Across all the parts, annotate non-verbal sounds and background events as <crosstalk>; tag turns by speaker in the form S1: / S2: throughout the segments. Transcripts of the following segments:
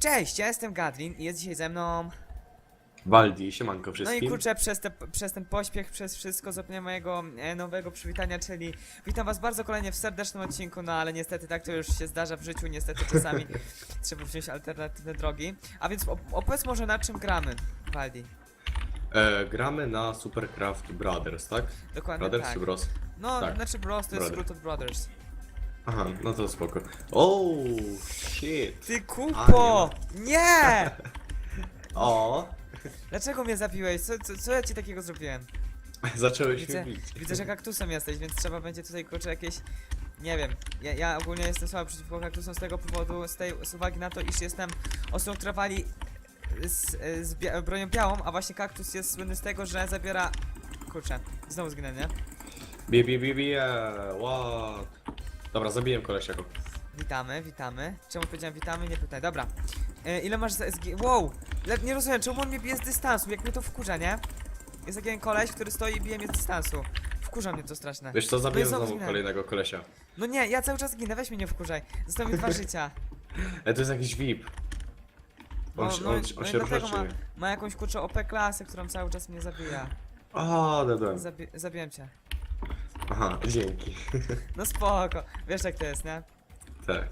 S1: Cześć, ja jestem Gadlin i jest dzisiaj ze mną.
S2: Waldi, siemanko
S1: No
S2: wszystkim.
S1: i kurczę, przez, te, przez ten pośpiech, przez wszystko zapomniałem mojego e, nowego przywitania, czyli witam was bardzo kolejnie w serdecznym odcinku, no ale niestety tak to już się zdarza w życiu, niestety czasami <laughs> trzeba wziąć alternatywne drogi. A więc op opowiedz może na czym gramy, Waldi.
S2: E, gramy na Supercraft Brothers, tak?
S1: Dokładnie
S2: Brothers
S1: tak.
S2: czy Bros?
S1: No,
S2: tak.
S1: znaczy Bros to jest
S2: Brother.
S1: Root of Brothers.
S2: Aha, no to spoko. Oh, shit.
S1: Ty kupo! Nie! <laughs>
S2: O,
S1: Dlaczego mnie zabiłeś? Co, co, co ja ci takiego zrobiłem? <laughs>
S2: zacząłeś
S1: Widzę,
S2: mnie bić.
S1: widzę, że kaktusem jesteś, więc trzeba będzie tutaj kurczę jakieś. Nie wiem. Ja, ja ogólnie jestem słaby przeciwko kaktusom z tego powodu, z tej z uwagi na to, iż jestem osobą, która wali z, z bia bronią białą, a właśnie kaktus jest słynny z tego, że zabiera. Kurczę, znowu zginę, nie?
S2: Bi, bi, bi, bi, e, what? Dobra, zabiłem kolesiaku.
S1: Witamy, witamy. Czemu powiedziałem witamy? Nie pytaj. Dobra. E, ile masz za SG? Wow! Le nie rozumiem, czemu on mnie bije z dystansu, jak mnie to wkurza, nie? Jest taki jeden koleś, który stoi i bije mnie z dystansu. Wkurza mnie to straszne.
S2: Wiesz co, zabiłem
S1: znowu
S2: kolejnego kolesia.
S1: No nie, ja cały czas ginę, weź mnie nie wkurzaj. Zostały mi dwa <laughs> życia.
S2: E, to jest jakiś VIP. On,
S1: No,
S2: się-
S1: no,
S2: on,
S1: i-
S2: on
S1: i
S2: się
S1: dlatego
S2: różni.
S1: ma, ma jakąś kurczę OP klasę, którą cały czas mnie zabija.
S2: A, dedłem.
S1: Zabi zabiłem cię.
S2: Aha, dzięki. <laughs>
S1: No spoko. Wiesz jak to jest, nie?
S2: tak.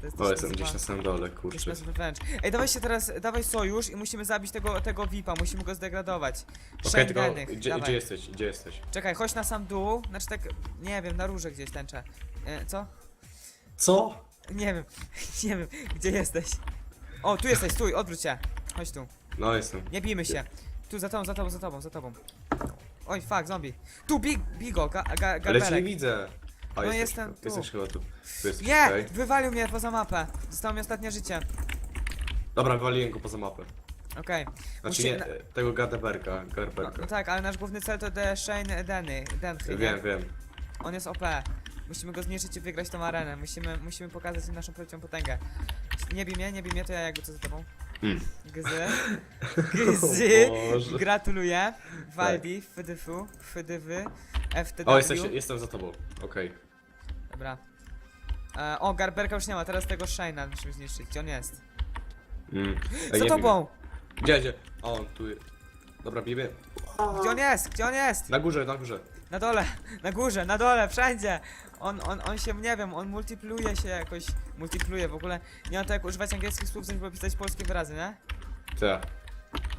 S1: To jest
S2: O, jestem gdzieś na samym dole, kurczę.
S1: wręcz. Ej, dawaj się teraz, dawaj sojusz i musimy zabić tego, tego VIPa, musimy go zdegradować.
S2: Okej, tylko gdzie,
S1: dawaj.
S2: gdzie jesteś? Gdzie jesteś?
S1: Czekaj, chodź na sam dół, znaczy tak, nie wiem, na róże gdzieś tęczę. E, co?
S2: Co?
S1: Nie wiem, <laughs> nie wiem, gdzie jesteś. O, tu jesteś, stój, odwróć się. Chodź tu,
S2: No, jestem.
S1: nie bijmy się. Tu, za tobą, za tobą, za tobą, za tobą. Oj, fuck, zombie. Tu, big, bigo, ga, ga,
S2: Ale cię nie widzę. A,
S1: No jestem tu.
S2: Jesteś chyba tu. tu jesteś,
S1: Nie,
S2: okej.
S1: wywalił mnie poza mapę. Zostało mi ostatnie życie.
S2: Dobra, wywaliłem go poza mapę.
S1: Okej.
S2: Znaczy
S1: Musimy-
S2: nie, e, tego Garberka,
S1: No,
S2: Garberka.
S1: no tak, ale nasz główny cel to The Shane Denny, Denhy,
S2: wiem, wiem.
S1: On jest OP. Musimy go zniszczyć i wygrać tą arenę. Musimy, musimy pokazać im naszą prawdziwą potęgę. Nie bij mnie, nie bij mnie, to ja jakby co za tobą. Gzy. <laughs> Gzy.
S2: O Boże.
S1: Gratuluję. Waldi, FDF, FDW, FTW.
S2: O, jesteś, jestem za tobą. Okej.
S1: Dobra. E, o, Garberka już nie ma, teraz tego Shane'a musimy zniszczyć. Gdzie on jest?
S2: Mm.
S1: Za
S2: nie
S1: tobą!
S2: Gdzie, gdzie? O, on tu jest. Dobra, bijemy.
S1: Gdzie on jest? Gdzie on jest?
S2: Na górze, na górze.
S1: Na dole, na górze, na dole, wszędzie! On, on, on się, nie wiem, on multipluje się jakoś, multipluje w ogóle. Nie ma to jak używać angielskich słów, żeby pisać polskie wyrazy, nie?
S2: Tak.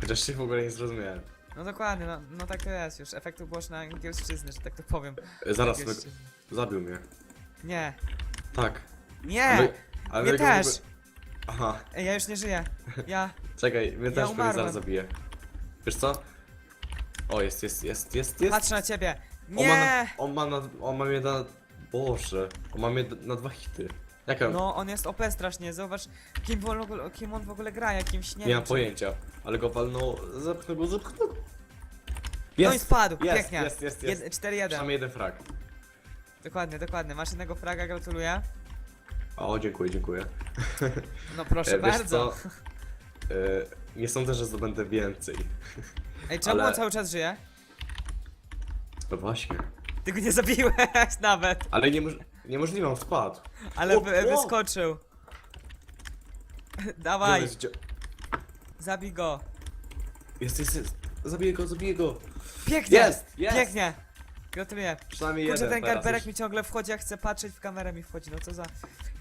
S2: Chociaż się w ogóle nie zrozumiałem.
S1: No dokładnie, no, no tak to jest już, efekt uboczny angielszczyzny, że tak to powiem.
S2: E, Zaraz, no,
S1: Angielszczyzny.
S2: zabił mnie.
S1: Nie,
S2: Tak.
S1: nie!
S2: Ale-
S1: mnie
S2: w
S1: też!
S2: ogóle- Aha,
S1: Ej, ja już nie żyję. Ja,
S2: czekaj, mnie też pewnie
S1: umarłem.
S2: zaraz zabije. Wiesz co? O, jest, jest, jest, jest, jest.
S1: patrzę na ciebie.
S2: On ma, na,
S1: Nie!
S2: on ma na, on ma mnie na... Boże, on ma mnie na dwa hity. Jaka?
S1: No, on jest OP strasznie, zobacz, kim, on w ogóle- kim on w ogóle gra, jakimś, nie,
S2: nie
S1: wiem,
S2: mam
S1: czym-
S2: pojęcia, ale go walnął, zepchnął go.
S1: No i spadł,
S2: jest,
S1: pięknie.
S2: jest, jest, jest.
S1: Jed- 4-1.
S2: Przynajmniej jeden frag.
S1: Dokładnie, dokładnie. Masz jednego fraga, gratuluję.
S2: O, dziękuję, dziękuję. <laughs>
S1: No proszę
S2: E, wiesz
S1: bardzo.
S2: co? E, nie sądzę, że zdobędę więcej.
S1: Ej, czemu
S2: ale-
S1: on cały czas żyje?
S2: No właśnie.
S1: Ty go nie zabiłeś <laughs> nawet,
S2: Ale niemoż niemożliwe, on spadł.
S1: ale
S2: O,
S1: wy,
S2: o!
S1: wyskoczył. Dawaj, zabij go.
S2: Jest, jest, jest. Zabiję go, zabiję go.
S1: Pięknie,
S2: Jest, jest.
S1: pięknie. Gratuluję.
S2: Przynajmniej
S1: Kurczę,
S2: jeden
S1: ten
S2: teraz
S1: garberek
S2: już.
S1: mi ciągle wchodzi, jak chce patrzeć w kamerę mi wchodzi, no co za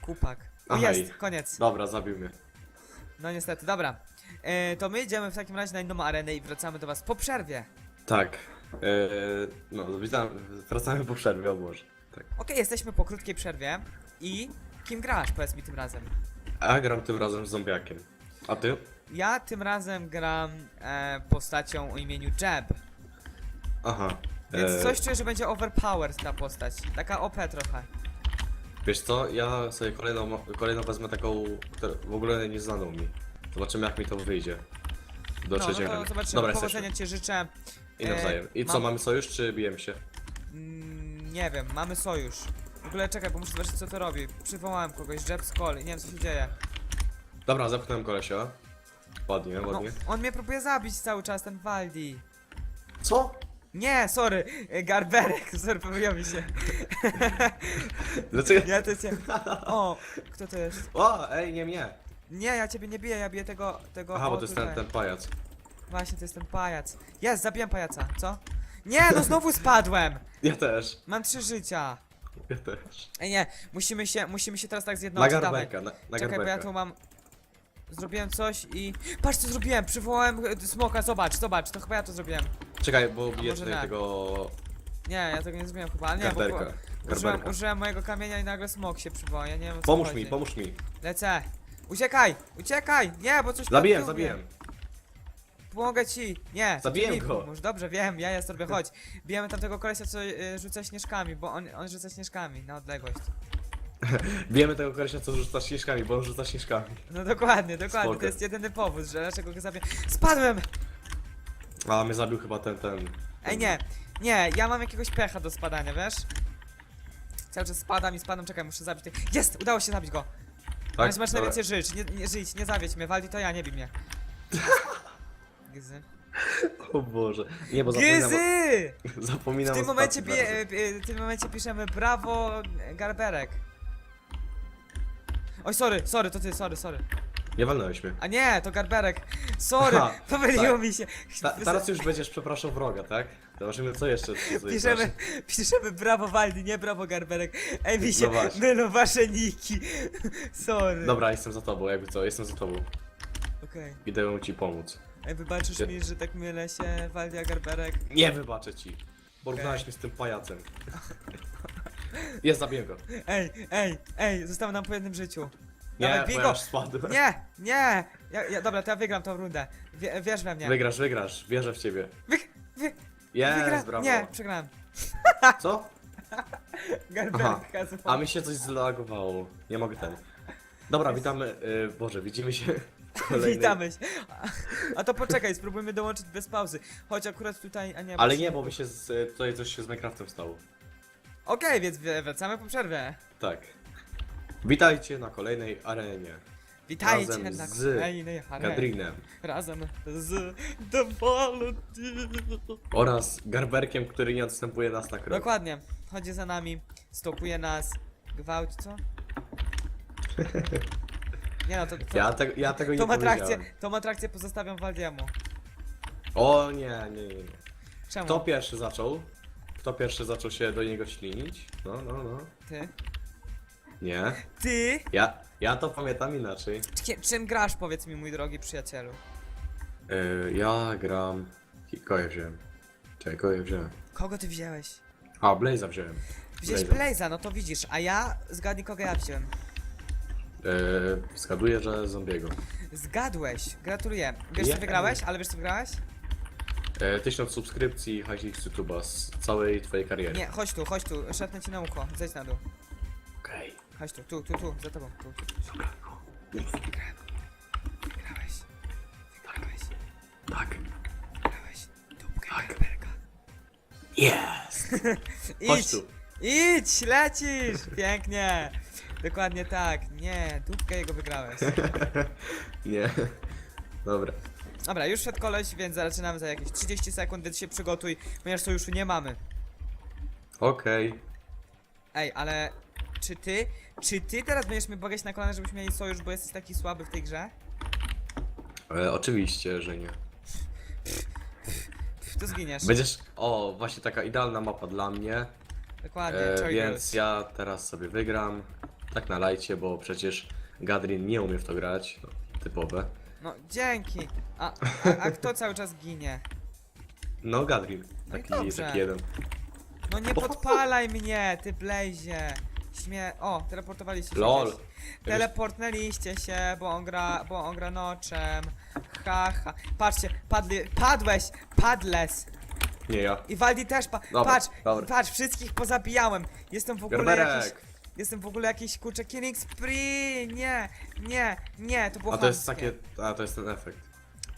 S1: kupak. O,
S2: Aha,
S1: jest,
S2: i-
S1: koniec.
S2: Dobra, zabił mnie.
S1: No niestety, dobra. E, to my idziemy w takim razie na inną arenę i wracamy do was po przerwie.
S2: Tak. E, no, witam, wracamy po przerwie, o Boże. Tak.
S1: Okej, jesteśmy po krótkiej przerwie i kim grasz, powiedz mi tym razem.
S2: A ja gram tym razem z zombiakiem. A ty?
S1: Ja tym razem gram e, postacią o imieniu Jeb.
S2: Aha.
S1: Więc
S2: E,
S1: coś czuję, że będzie overpowered ta postać. Taka OP trochę.
S2: Wiesz co, ja sobie kolejną, kolejną wezmę taką, która w ogóle nieznaną mi. Zobaczymy jak mi to wyjdzie. Do
S1: no, no
S2: trzeciego.
S1: to zobaczymy.
S2: Dobra,
S1: Powodzenia
S2: jesteśmy.
S1: ci życzę.
S2: I nawzajem. I
S1: E,
S2: co,
S1: mam-
S2: mamy sojusz czy bijemy się?
S1: Mm, nie wiem, mamy sojusz. W ogóle czekaj, bo muszę zobaczyć co to robi. Przywołałem kogoś, Jeb Skull i nie wiem co się dzieje.
S2: Dobra, zepchnąłem kolesia. Ładnie,
S1: No,
S2: ładnie.
S1: on mnie próbuje zabić cały czas, ten Waldi.
S2: Co?
S1: Nie, sorry, e, Garberek, <laughs> sorry, pomyliło mi się. <laughs>
S2: Dlaczego?
S1: Ja to cię... O, kto to jest?
S2: O, ej, nie mnie.
S1: Nie, ja ciebie nie biję, ja biję tego, tego...
S2: Aha, bo to jest
S1: tutaj.
S2: ten, ten pajac.
S1: Właśnie, to jest ten pajac. Jest, zabiłem pajaca, co? Nie, no znowu spadłem!
S2: Ja też.
S1: Mam trzy życia.
S2: Ja też.
S1: Ej, nie, musimy się, musimy się teraz tak
S2: Na
S1: zjednoczyć, dawaj.
S2: garberka, na, na
S1: Czekaj, bo ja
S2: garberka.
S1: tu mam... Zrobiłem coś i... Patrz co zrobiłem, przywołałem e, smoka, zobacz, zobacz, to chyba ja to zrobiłem.
S2: Czekaj, bo biję
S1: może
S2: tutaj
S1: tak.
S2: tego
S1: Nie, ja tego nie zrobiłem chyba, ale nie, bo...
S2: garberka.
S1: bo użyłem,
S2: Garberka.
S1: użyłem mojego kamienia i nagle smok się przywołał, ja nie wiem o co
S2: Pomóż
S1: chodzi.
S2: mi, pomóż mi.
S1: Lecę! Uciekaj! Uciekaj! Nie, bo coś odbił
S2: zabiłem.
S1: mnie. Pomogę ci! Nie!
S2: Zabiłem go.
S1: pomóż. Dobrze, wiem, ja jest robię, chodź. Bijemy tamtego kolesia, co y, rzuca śnieżkami, bo on, on rzuca śnieżkami na odległość. <laughs>
S2: Wiemy tego kolesia, co rzuca śnieżkami, bo on rzuca śnieżkami.
S1: No dokładnie, dokładnie,
S2: Spoko.
S1: to jest jedyny powód, że dlaczego go zabiję. Spadłem!
S2: A mnie zabił chyba ten, ten.
S1: Ej, nie, nie, ja mam jakiegoś pecha do spadania, wiesz? Cały czas spadam i spadam, czekaj, muszę zabić. tych- Jest! Udało się zabić go!
S2: Tak?
S1: Masz, masz
S2: Dobra.
S1: najwięcej żyć, nie, nie żyć, nie zawiedź mnie, Waldi to ja, nie bij mnie. <laughs> Gzy.
S2: O Boże. Nie, bo zapominam,
S1: Gzy! <laughs>
S2: zapominam
S1: W tym
S2: o
S1: momencie,
S2: stacji
S1: pie,
S2: bardzo.
S1: e, w tym momencie piszemy brawo Garberek. Oj, sorry, sorry, to ty, sorry, sorry.
S2: Nie walnąłeś mnie.
S1: A nie, to Garberek. Sorry,
S2: Aha, <laughs>
S1: pomyliło
S2: tak.
S1: mi się.
S2: Ta, teraz już będziesz przepraszał wroga, tak? Zobaczymy co jeszcze. tutaj
S1: Piszemy, piszemy brawo Waldi, nie brawo Garberek. Ej, mi się
S2: No właśnie.
S1: mylą wasze niki. <laughs> Sorry.
S2: Dobra, jestem za tobą, jakby co, jestem za tobą.
S1: Okej.
S2: Idę ci pomóc.
S1: Ej, wybaczysz mi, że tak mylę się, Waldi a Garberek.
S2: Nie wybaczę ci. Porównałeś mnie z tym pajacem. <laughs> Jest, zabiję go.
S1: Ej, ej, ej, zostało nam po jednym życiu.
S2: Nie,
S1: Dawaj,
S2: bo
S1: bij
S2: ja
S1: go.
S2: już spadłem.
S1: Nie, nie. Ja, ja, dobra, to ja wygram tą rundę. Wie, wierz we mnie.
S2: Wygrasz, wygrasz, wierzę w ciebie.
S1: Wy, wy,
S2: Jest,
S1: wygra...
S2: brawo.
S1: Nie, przegrałem.
S2: Co? <laughs> Aha. A mi się coś zlagowało. Nie mogę ten. Dobra, witamy. Y, Boże, widzimy się. Kolejny...
S1: Witamy się. A, a to poczekaj, spróbujmy dołączyć bez pauzy. Chodź akurat tutaj, a nie.
S2: Ale nie, bo mi się z, tutaj coś się z Minecraftem stało.
S1: Okej, więc wr- wracamy po przerwie.
S2: Tak. Witajcie na kolejnej arenie.
S1: Witajcie
S2: Razem
S1: na
S2: z
S1: kolejnej arenie.
S2: Gadrinem
S1: Razem z The Valentine.
S2: oraz Garberkiem, który nie odstępuje nas na krok.
S1: Dokładnie. Chodzi za nami, stopuje nas, gwałci, co? <laughs> Nie no, to, to,
S2: Ja, te, ja tego nie
S1: tą atrakcję,
S2: powiedziałem.
S1: tą atrakcję pozostawiam Waldiemu.
S2: O nie, nie, nie. nie.
S1: Czemu?
S2: Kto pierwszy zaczął? Kto pierwszy zaczął się do niego ślinić? No, no, no.
S1: Ty?
S2: Nie.
S1: Ty?
S2: Ja, ja to pamiętam inaczej.
S1: Czym, czym grasz, powiedz mi, mój drogi przyjacielu?
S2: Y, ja gram... Koję wziąłem. Czekaj, koję wziąłem.
S1: Kogo ty wziąłeś?
S2: A, Blaze'a wziąłem.
S1: Wziąłeś
S2: Blaze'a.
S1: Blaze'a, no to widzisz, a ja zgadnij kogo ja wziąłem.
S2: Yy, zgaduję, że zombiego.
S1: Zgadłeś, gratuluję. Wiesz co wygrałeś? Ale wiesz co wygrałeś?
S2: Yy, tysiąc subskrypcji, hajsik z YouTube'a z całej twojej kariery.
S1: Nie, chodź tu, chodź tu, szepnę ci na ucho, zejdź na dół.
S2: Okej.
S1: Chodź tu, tu, tu, tu, za tobą, tu.
S2: Dobra.
S1: Wygrałem. Wygrałeś. Wygrałeś.
S2: Tak.
S1: Wygrałeś. Dupkę
S2: Tak.
S1: Garberka.
S2: Jest! <laughs> Chodź
S1: Idź!
S2: tu.
S1: Idź, lecisz! Pięknie! Dokładnie tak. Nie, dupkę jego wygrałeś. <laughs>
S2: Nie. Dobra.
S1: Dobra, już wszedł koleś, więc zaczynamy za jakieś 30 sekund, więc się przygotuj, ponieważ sojuszu nie mamy.
S2: Okej.
S1: Ej, ale czy ty, czy ty teraz będziesz mi błagać na kolana, żebyśmy mieli sojusz, bo jesteś taki słaby w tej grze?
S2: E, Oczywiście, że nie.
S1: To zginiesz.
S2: Będziesz... O, właśnie taka idealna mapa dla mnie.
S1: Dokładnie,
S2: E,
S1: Joy
S2: więc
S1: Girls.
S2: ja teraz sobie wygram. Tak na lajcie, bo przecież Gadrin nie umie w to grać. No, typowe.
S1: No, dzięki. A, a, a kto cały czas ginie?
S2: No, Gadrin.
S1: No i
S2: Taki,
S1: dobrze.
S2: taki jeden.
S1: No nie podpalaj mnie, ty Blazie. Śmie... O, teleportowaliście się
S2: LOL.
S1: gdzieś. Teleportnęliście się, bo on gra, bo on gra noczem. Ha, ha. Patrzcie, padli, padłeś, padles.
S2: Nie ja.
S1: I Waldi też pa...
S2: Dobra,
S1: patrz,
S2: dobra.
S1: patrz, wszystkich pozabijałem. Jestem w ogóle jakiś... Jestem w ogóle jakiś kurczę killing spree. Nie, nie, nie, to było
S2: A to jest takie... A, to jest ten efekt.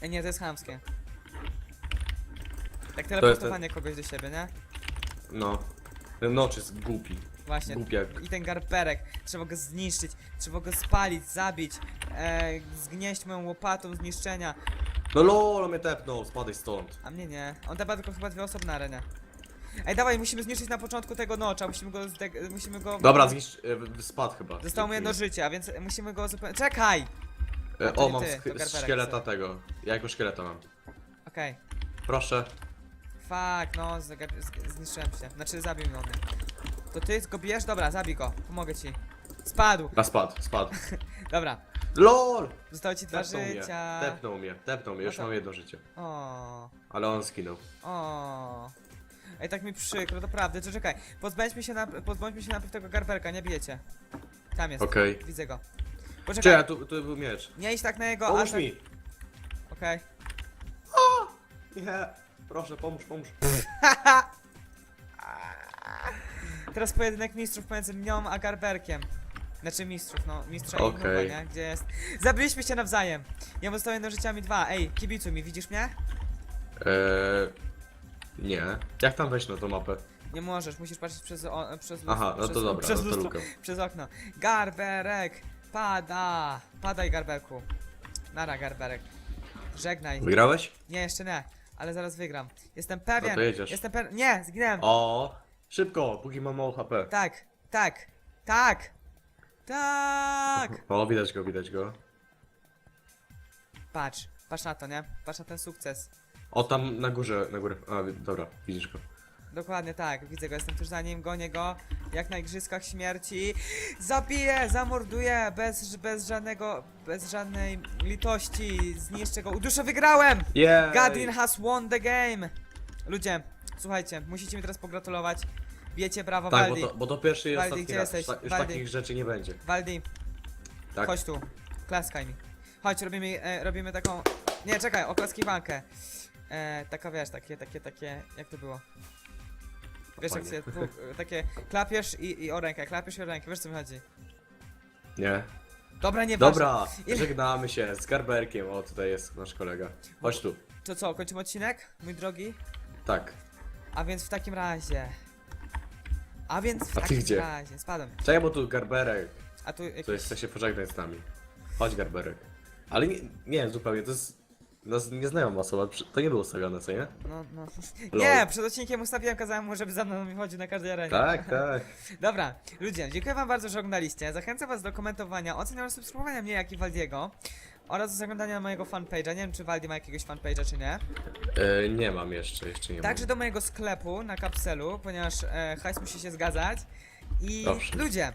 S1: E, Nie, to jest chamskie. Tak teleportowanie kogoś do siebie, nie?
S2: No. Ten nocz jest głupi.
S1: Właśnie.
S2: Głupiak.
S1: I ten garberek, trzeba go zniszczyć, trzeba go spalić, zabić, e, zgnieść moją łopatą zniszczenia.
S2: No lol, mnie tepnął, spadaj stąd.
S1: A mnie nie. On tepa tylko chyba dwie osoby na arenie. Ej, dawaj, musimy zniszczyć na początku tego nocza, musimy go, zdeg- musimy go...
S2: Dobra, zniszcz... e, w- Spadł chyba.
S1: Zostało mu jedno życie, a więc musimy go zupełnie... Czekaj!
S2: E, o, mam
S1: ty,
S2: sk- szkieleta tego. Ja jego szkieleta mam.
S1: Okej.
S2: Proszę.
S1: Fuck, no, z- zniszczyłem się. Znaczy, zabił mnie. To ty go bijesz? Dobra, zabij go. Pomogę ci. Spadł.
S2: A spadł, spadł. <laughs>
S1: Dobra.
S2: LOL!
S1: Zostało ci dwa
S2: Tepnął mnie,
S1: życia.
S2: tepnął mnie, tepnął mnie, już
S1: No to-
S2: mam jedno życie.
S1: O,
S2: Ale on skinął.
S1: o. Ej, tak mi przykro, naprawdę. To czekaj. Pozbędźmy się, na, pozbądźmy się najpierw tego garberka, nie bijecie. Tam jest.
S2: Okej.
S1: Widzę go.
S2: Czy
S1: Poczekaj.
S2: ja tu, tu był miecz.
S1: Nie idź tak na jego
S2: Pomóż
S1: atak.
S2: mi!
S1: Okej.
S2: Nie, proszę, pomóż, pomóż. <laughs>
S1: Teraz pojedynek mistrzów pomiędzy mną a garberkiem. Znaczy mistrzów, no, mistrza i
S2: Okej.
S1: okay. nie? Gdzie jest? Zabiliśmy się nawzajem. Ja mu zostałem jedno życiami dwa. Ej, kibicu mi, widzisz mnie?
S2: Eee, nie. Jak tam wejść na tą mapę?
S1: Nie możesz, musisz patrzeć przez, o, przez lustro.
S2: Aha, no
S1: przez,
S2: to dobra,
S1: przez
S2: no to
S1: lustro,
S2: lukę.
S1: przez okno. Garberek, pada. Padaj, garberku. Nara, garberek. Żegnaj.
S2: Wygrałeś?
S1: Nie, jeszcze nie, ale zaraz wygram. Jestem pewien.
S2: No to jedziesz.
S1: Jestem pewien. Nie, zginąłem.
S2: O, szybko, póki mam mało HP.
S1: Tak, tak, tak. Tak! <laughs>
S2: O, widać go, widać go.
S1: Patrz, patrz na to, nie? Patrz na ten sukces.
S2: O, tam na górze, na górę. A, wi- dobra, widzisz go.
S1: Dokładnie tak, widzę go, jestem tuż za nim, gonię go, jak na igrzyskach śmierci. Zabiję, zamorduję, bez, bez żadnego, bez żadnej litości, zniszczę go. Uduszę, wygrałem!
S2: Jej!
S1: Gadrin has won the game! Ludzie, słuchajcie, musicie mi teraz pogratulować. Wiecie, brawo,
S2: Tak, bo
S1: Waldi.
S2: to, bo to pierwszy i
S1: Waldi,
S2: ostatni
S1: gdzie
S2: raz.
S1: jesteś?
S2: Ta, już
S1: Waldi.
S2: takich rzeczy nie będzie.
S1: Waldi,
S2: Tak?
S1: chodź tu, klaskaj mi. Chodź, robimy, e, robimy taką... Nie, czekaj, oklaskiwankę. E, taka, wiesz, takie, takie, takie, jak to było? Wiesz, jak się, dwóch, e, takie, klapiesz i, i o rękę, klapiesz i o rękę, wiesz co mi chodzi?
S2: Nie.
S1: Dobra, nie
S2: Dobra, żegnamy się z Garberkiem. O, tutaj jest nasz kolega. Chodź tu.
S1: To co, kończymy odcinek, mój drogi?
S2: Tak.
S1: A więc w takim razie... A więc w
S2: A ty
S1: takim
S2: gdzie?
S1: razie, spadłem.
S2: Czekaj, bo tu Garberek.
S1: A tu jakiś...
S2: To chce się pożegnać z nami. Chodź Garberek. Ale nie, nie zupełnie, to jest... Nas nieznajoma osoba, przy- to nie było ustawione, co nie?
S1: No, no. Nie, przed odcinkiem ustawiłem, kazałem mu, żeby za mną mi chodził na każdej arenie.
S2: Tak, <laughs> tak.
S1: Dobra, ludzie, dziękuję wam bardzo, że oglądaliście. Zachęcam was do komentowania, ocen oraz subskrybowania mnie, jak i Waldiego. Oraz do zaglądania na mojego fanpage'a. Nie wiem, czy Waldi ma jakiegoś fanpage'a, czy nie.
S2: E, nie mam jeszcze, jeszcze nie
S1: Także
S2: mam.
S1: do mojego sklepu na kapselu, ponieważ e, hajs musi się zgadzać. I
S2: Dobrze.
S1: ludzie,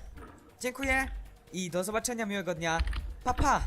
S1: dziękuję i do zobaczenia, miłego dnia. Pa, pa!